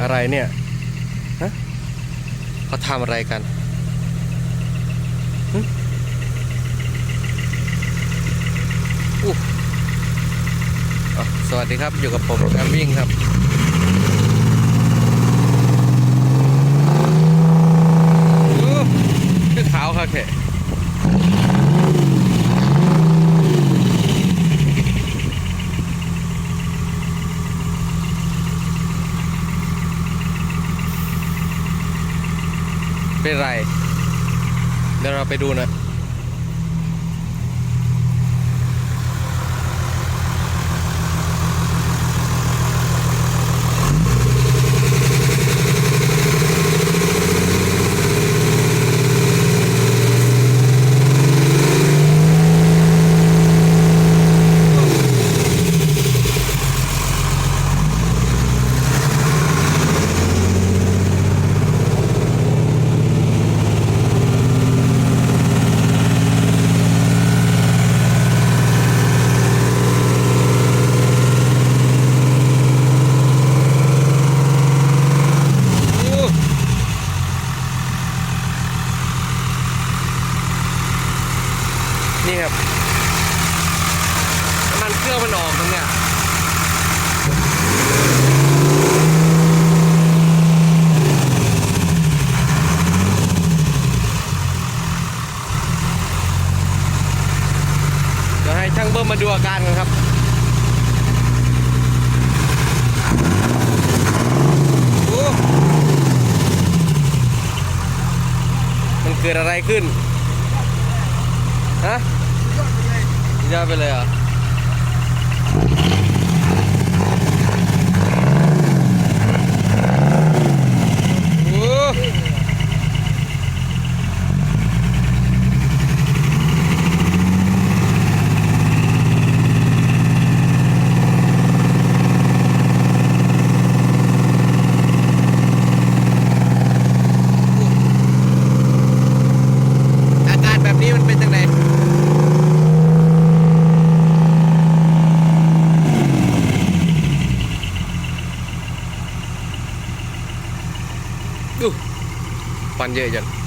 อะไรเนี่ยฮะเขาทำอะไรกันหึอู้อะสวัสดีครับ อยู่กับผมแอมวิ่งครับอู้คือขาวครับแค่เป็นไร เดี๋ยวเรา ไปดูหน่อยนี่ครับน้ำมันเครื่องมันออกตรงเนี้ย เดี๋ยวให้ ช่างเบิ้มมาดูอาการกันครับมันเกิดอะไรขึ้น ฮะยอดไปเลยเหรอ panjang je.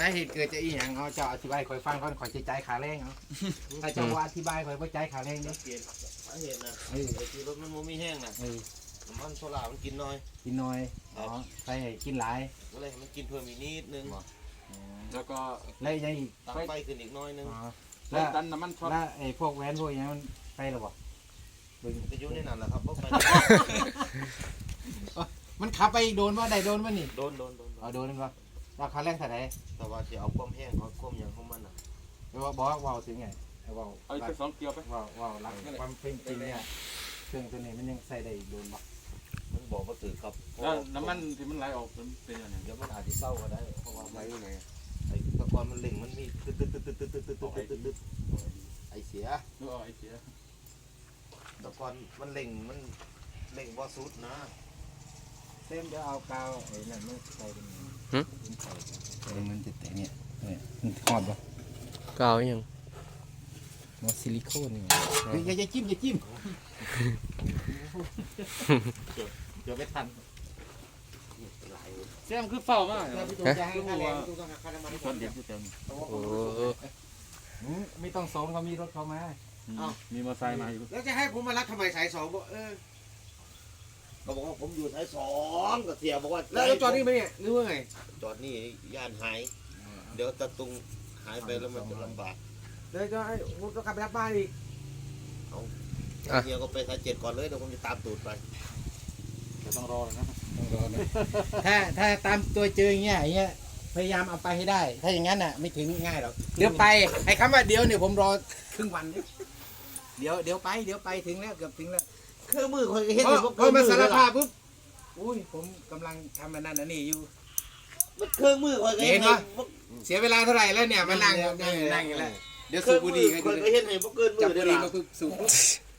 สาเหตุเกิดจากอีหยังเอาเจ้าอธิบายคอยฟังก่อนคอยจะจ่ายขาแรงเอาถ้าเจ้าว่าอธิบายคอยบ่จ่ายขาแรงเด้อ เปลี่ยนสาเหตุนะเออ ไอ้ที่รถมันบ่มีแห้งนะเออน้ำมันโซล่ามันกินน้อย กินน้อยอ๋อใส่ให้กินหลายก็เลยให้มันกินเพิ่มอีกนิดนึงแล้วก็แล้วยังอีกตั้งไฟขึ้นอีกน้อยนึงอ๋อแล้แล้ววดันน้ำมันช็อตแล้วไอ้พวกแหวนพวกอย่างมันไปหรอบ่เบิ่งก็อยู่ในนั้นแหละครับบ่ไปมันขับไปอีกโดนว่าได้โดนว่านี่โดนโดนโดนโดเอานโดนก็ ราคาแรงเท่าไหร่แต่ว่าจะเอาความแห้งเอาความหยังของมันน่ะเดี๋ยวว่าบอกว่าเว้าถึงไงเอาเว้าเอาอีกสักสองเกลียวไปเว้าเว้าหลักความเป็นจริงเนี่ยเครื่องตัวนี้มันยังใส่ได้อีกโดนบ่มันบอกว่าถือครับแล้วน้ำมันที่มันไหลออกมันเป็นยังไงเดี๋ยวมันอาจจะเศร้าก็ได้เพราะว่าไม่ไงไอ้ตะกอนมันเล่งมันมีตึ๊ดตึ๊ดตึ๊ดตึ๊ดตึ๊ดตึ๊ดตึ๊ดตึ๊ดตึ๊ดตึ๊ดไอ้เสียหรือเอาไอ้เสียตะกอนมันเล่งมันเล่งบ่สุดนะเต็มจะเอากาวไอ้นั่นมันใส่เป็น หึใส่มันจะแต่เนี่ยเนี่ยมันทอดปะกาวยังมอซิลิโคนนี่อย่าอย่าจิ้มอย่าจิ้มเดี๋ยวไม่ทันเสียมคือเฝ้ามากแล้วพี่ตุ๊กจะให้ค่าแรงพี่ตุ๊กต้องหาค่าน้ำมันช็อตเด็ดอยู่เต็มโอ้อืมไม่ต้องส่งเขามีรถเขามา มีมอเตอร์ไซค์มาอยู่แล้วจะให้ผมมารับทำไมสายสองบอกเออ ก็บอกว่าผมอยู่สายสองก็เสียบอกว่าแล้วจอดนี่ไหมเนี่ยหรือว่าไงจอดนี่ย่านหาย เดี๋ยวตะตุงหายไปแล้วมันจะลำบากเดี๋ยวจะให้ผมต้องกลับไปรับบ้านอีกเฮียก็ไปสายเจ็ดก่อนเลยเดี๋ยวผมจะตามตูดไปจะต้องรอเลยนะถ้าถ้าตามตัวเจออย่างเงี้ยอย่างเงี้ยพยายามเอาไปให้ได้ ถ้าอย่างนั้นอะไม่ถึงง่ายหรอกเดี๋ยวไปไอ้คำว่าเดี๋ยวเนี่ยผมรอครึ่งวันเนี่ยเดี๋ยวเดี๋ยวไปเดี๋ยวไปถึงแล้วเกือบถึงแล้ว เครื่องมือคอยก็เห็นพออยู่บ่พเกิอนมามือสารเลยภาล่ะพปุ๊บอุ้ยผมกำลังทำอันนั้นอันนี้อยู่มันเครื่องมือคอยก็เห็นเห็นปะเสียเวลาเท่าไหร่แล้วเนี่ยมานั่งนั่งนั่งอยู่แล้วเดี๋ยวเคสูรื่อบงบุมืหรี่อกันคอยก็เลยเห็นให้บ่เกินมืจับอบุเด้อหรี่ล่ะมาปุ๊บสูบปุ๊บ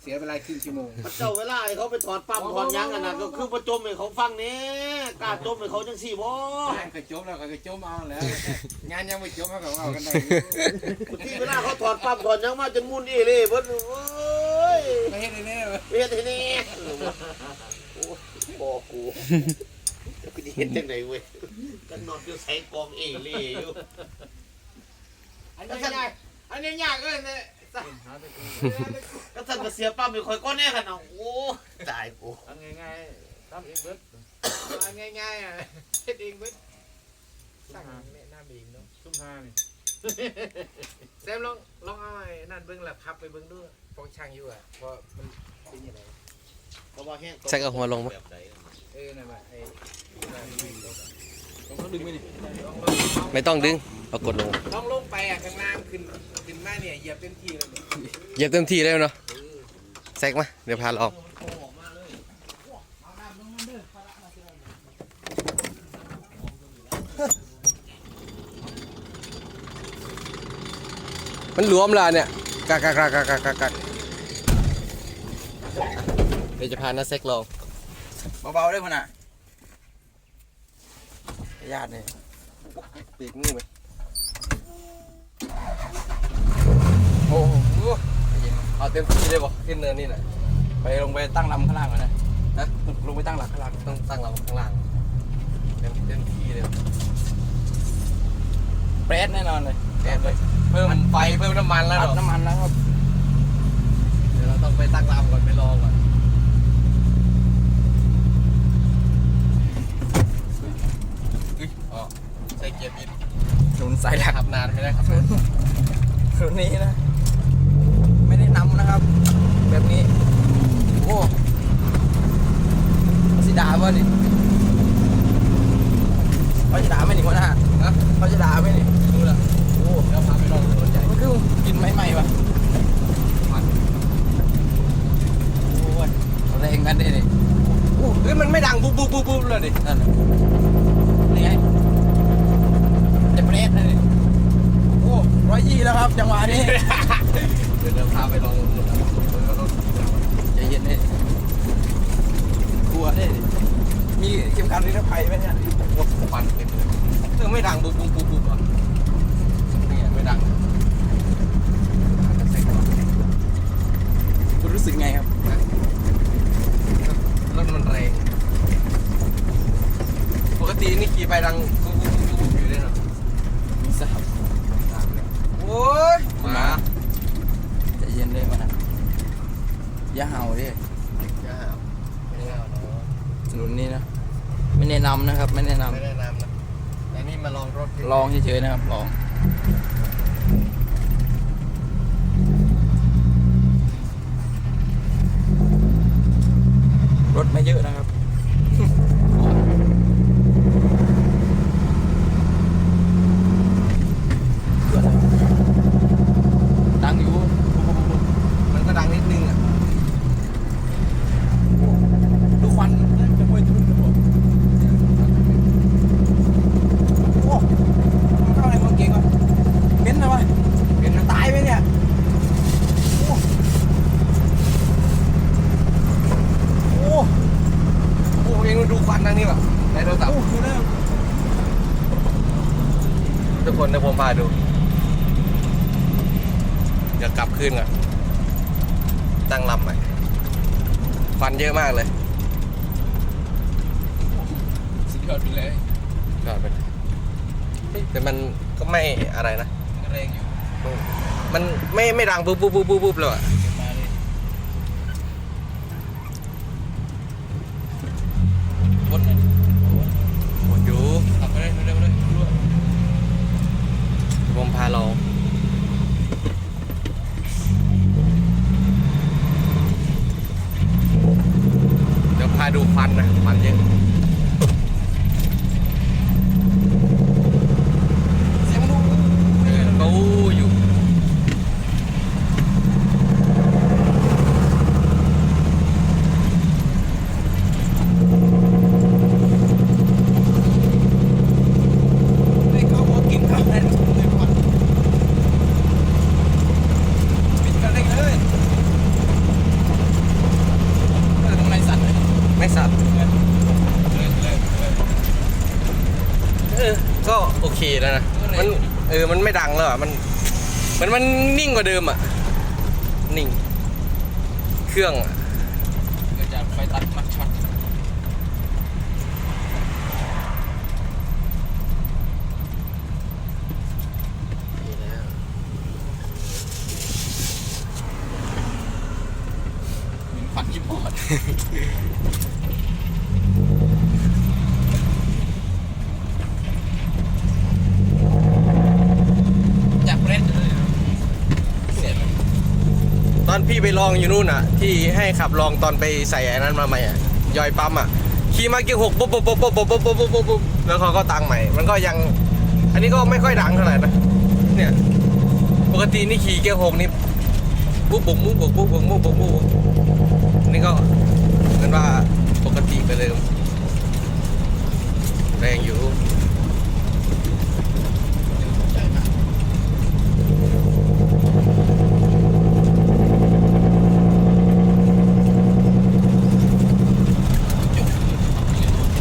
เสียเวลาครึ่งชั่วโมงมันเจ้าเวลาให้เขาไปถอดปั๊มถอดหยังกันน่ะก็คือประจมให้เขาฟังแหน่กล้าจมให้เขาจังซี่บ่งานเคยจบแล้วเคยจบเอาแล้ว งานยังไม่จบเขาก็เอากันได้บางทีเวลาเขาถอดปั๊มถอดหยังมาจนมุนอีเลยเบิดโอ้ ยไม่เห็นเลยเนี่ยเฮ็ดให้แนี่โอ้บ่กูจะไปเฮ็ดจังไดเว้ยกันนอนอยู่ใส่กองเอเล่อยู่อันนี้ยากอันนี้ยากเกินเลยก็ท่านก็เสียปั๊มให้ข่อยก้อนแน่กันน่ะโอ้ตายกูทำง่ายๆทำเองเบิดง่ายๆอะเฮ็ดเองเว้ยสั่งแนะนำเองเนาะซุ่มห้านี่ แซมลองลองเอาไอ้นั่นเบิ้งละพับไปเบิ้งด้วยฟองช่างอยู่อะเพราะมันเป็นยังไงเพราะว่าแห้งใส่กับหัวลงปะ แบบใดเออนั่นแหละไอ้ผมก็ดึงไม่นี่ลองลองลองไม่ต้องดึงเอากดลงลองลงไปอะข้างล่างขึ้นขึ้นมาเนี่ยเหยียบเต็มที่เลยเนี่ยเหยียบเต็มที่เลยเนาะแซกมาเดี๋ยวพาลอง มันหลวมและเนี่ยกักกักกักกักกักกักกักเดี๋ยวจะพาน้าเซ็กลองเบาๆได้คนน่ะญาติเนี่ยปีกมือไหมโอ้โหเอาเต็มที่เลยบ่ขึ้นเนินนี่น่ะไปลงไปตั้งลำข้างล่างก่อนนะฮะลงไปตั้งหลักข้างล่างต้องตั้งเราข้างล่างเต็มเต็มที่เลยเปรสแน่นอนเลยแอนเลย เพิ่มไฟเพิ่มน้ำมันแล้วอัดเนาะน้ำมันแล้วครับเดี๋ยวเราต้องไปตั้งลำก่อนไปลองก่อนอุ๊ยอ๋อใส่เกียร์บิดหนุนสายหลักขับนานไม่ได้ขับนานรุ่นนี้นะ ไม่ได้นำนะครับ แบบนี้ โอ้สิด่าป่ะนี่เขาจะด่าไหมนี่คนน่ะฮะเขาจะด่าไหมนี่ ไม่ไหม้ปะมันโอ้ยเอาแรงกันดินี่โอ้เฮ้ยมันไม่ดังปุ๊บปุ๊บปุ๊บปุ๊บเลยดินั่นน่ะนี่ไงจะเปรสนะนี่โอ้ร้อยยี่แล้วครับ จังหวะนี้ เดี๋ยวเดี๋ยวพาไปลองถนนรถใจเย็นดิกลัวดิมีเข็มขัดนิรภัยไหมเนี่ยโอ้ควันเต็มเลยเออไม่ดังปุ๊บปุ๊บปุ๊บปุ๊บอะนี่ไงไม่ดัง คุณ รู้สึกไงครับรถมันแรงปกตินี่ขี่ไปดังปุ๊บปุ๊บปุ๊บปุ๊บอยู่เลยเนาะมีทราบโอ้ยหมาใจเย็นเลยมันนะอย่าเห่าดิอย่าหาวไม่ได้เอาเนาะถนนนี้นะไม่แนะนำนะครับ ไม่แนะนไม่ได้นำนะแต่นี่มาลองรถำลองเฉยๆนะครับลอง รถไม่เยอะนะครับดังอยู่ มันก็ดังนิดนึงอะ ดูควันจะมวยทุนครับผมโอ้มันเข้าในเมืองเก่งวะเม้นนะวะ เป็นนะ ตายไหมเนี่ย โอ้โอ้ โอ้เองดูควันทางนี้ว่ะในโทรศัพท์ โอ้คือแล้ว ทุกคนเดี๋ยวผมพาดู เดี๋ยวกลับคืนก่อนตั้งลำใหม่ควันเยอะมากเลยสุดยอดไปเลยก็เป็นแต่มันก็ไม่อะไรนะแรงอยู่ มันไม่ไม่ดังปุ๊บปุ๊บปุ๊บปุ๊บปุ๊บเลยอะ มาเลย วนเลยวนอยู่ ขับไปเลยเร็วๆเลยรัว ผมพาเราเดี๋ยวพาดูควันนะควันเยอะ เสียงดู เออเขาอยู่ ขี่แล้วนะมันเออ มันไม่ดังแล้วอะมันมันมันนิ่งกว่าเดิมอะนิ่ง เครื่องอะเกิดจากไฟตัดมัดช็อตนี่นะเหมือนฟันยี่ปอดจากเรดเลยเสร็จ ตอนพี่ ไปลองอยู่นู่นอะ ที่ให้ขับลองตอนไปใส่อ้นั้นมาใหม่อะยอยปั๊มอะขี่มาเกียร์หกปุ๊บปุ๊บปุ๊บปุ๊บปุ๊บปุ๊บปุ๊บปุ๊บปุ๊บแล้วเขาก็ตังใหม่ มันก็ยัง อันนี้ก็ไม่ค่อยดังเท่าไหร่นะเนี่ยปกตินี่ขี่เกียร์หกนี่ปุ๊บปุ๊บปุ๊บปุ๊บปุ๊บปุ๊บปุ๊บปุ๊บปุ๊บนี่ก็เหมือนว่าปกติไปเลยแรงอยู่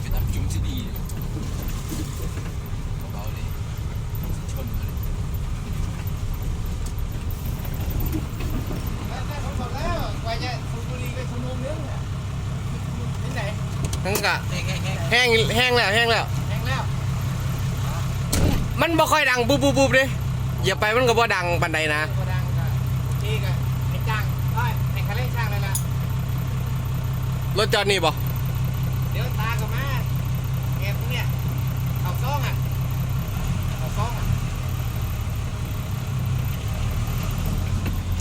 ไปทำจุ๋มที่ดีเบาๆเลยชนเลยทั้งกะแห้งแห้งแล้วแห้งแล้ว มันบ่ค่อยดังบูบบูบบูบเลยอย่าไปมันก็บ่ดังปันใดนะรถจอดนี่บ่ ดี๋ยวตาก็มาเก็บเนี้ยเอาซองอะเอาซองอะ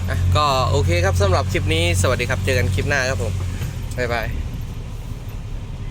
อะก็โอเคครับสำหรับคลิปนี้สวัสดีครับเจอกันคลิปหน้าครับผม บ๊ายบาย